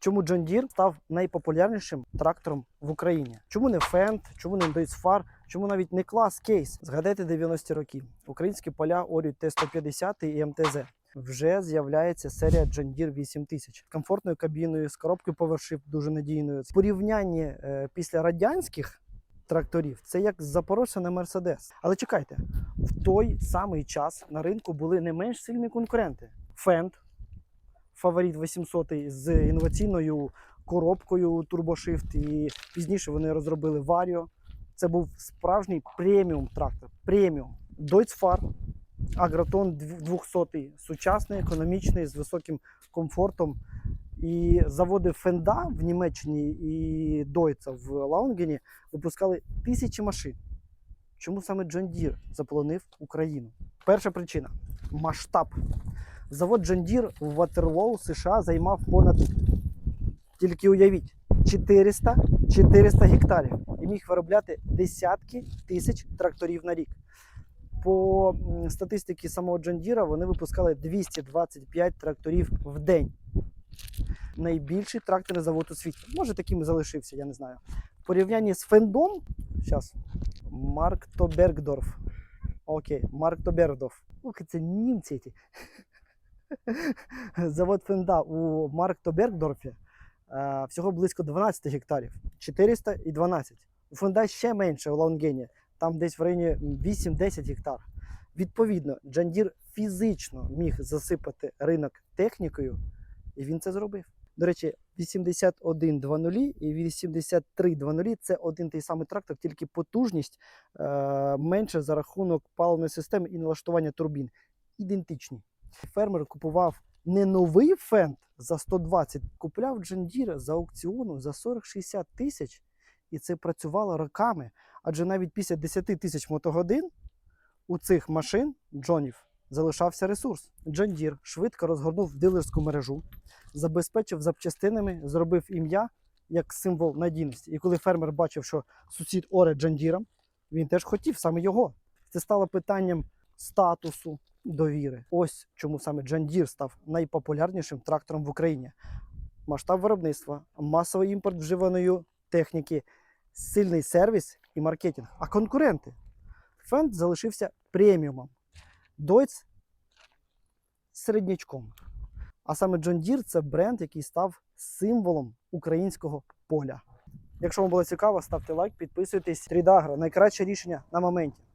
Чому John Deere став найпопулярнішим трактором в Україні? Чому не Fendt, чому не Deutz-Fahr, чому навіть не клас Кейс? Згадайте 90-ті роки. Українські поля орють Т-150 і МТЗ. Вже з'являється серія John Deere 8000 з комфортною кабіною, з коробкою повершив дуже надійною. В порівнянні е, після радянських тракторів це як Запорожця на Мерседес. Але чекайте, в той самий час на ринку були не менш сильні конкуренти. Fendt, фаворит 800 з інноваційною коробкою TurboShift, і пізніше вони розробили Vario. Це був справжній преміум трактор. Преміум. Deutz-Fahr, Агротон 200, сучасний, економічний, з високим комфортом. І заводи Фенда в Німеччині і Дойца в Лаунгені випускали тисячі машин. Чому саме John Deere заполонив Україну? Перша причина масштаб. Завод John Deere в Ватерлоу, США займав понад, тільки уявіть, 400, 400 гектарів і міг виробляти десятки тисяч тракторів на рік. По статистиці самого John Deere вони випускали 225 тракторів в день. Найбільший тракторний завод у світі. Може, таким і залишився, я не знаю. В порівнянні з Фендом, зараз, Марк Тобергдорф. Окей, Марк Тобергдорф. Ух, це німці ці. Завод Фенда у Марк Тобергдорфі е, всього близько 12 гектарів. 400 і 12. У Фенда ще менше у Лаунгені, там десь в районі 8-10 гектар. Відповідно, Джандір фізично міг засипати ринок технікою, і він це зробив. До речі, 81.00 і 83.00 це один той самий трактор, тільки потужність е, менше за рахунок паливної системи і налаштування турбін. Ідентичні. Фермер купував не новий фенд за 120, купляв Джандіра за аукціону за 40-60 тисяч, і це працювало роками. Адже навіть після 10 тисяч мотогодин у цих машин Джонів залишався ресурс. Джондір швидко розгорнув дилерську мережу, забезпечив запчастинами, зробив ім'я як символ надійності. І коли фермер бачив, що сусід оре Джондіром, він теж хотів саме його. Це стало питанням статусу, довіри. Ось чому саме Джон Дір став найпопулярнішим трактором в Україні. Масштаб виробництва, масовий імпорт вживаної техніки, сильний сервіс і маркетинг. А конкуренти? Фенд залишився преміумом. Дойц середнячком. А саме John Deere – це бренд, який став символом українського поля. Якщо вам було цікаво, ставте лайк, підписуйтесь. Трідагро найкраще рішення на моменті.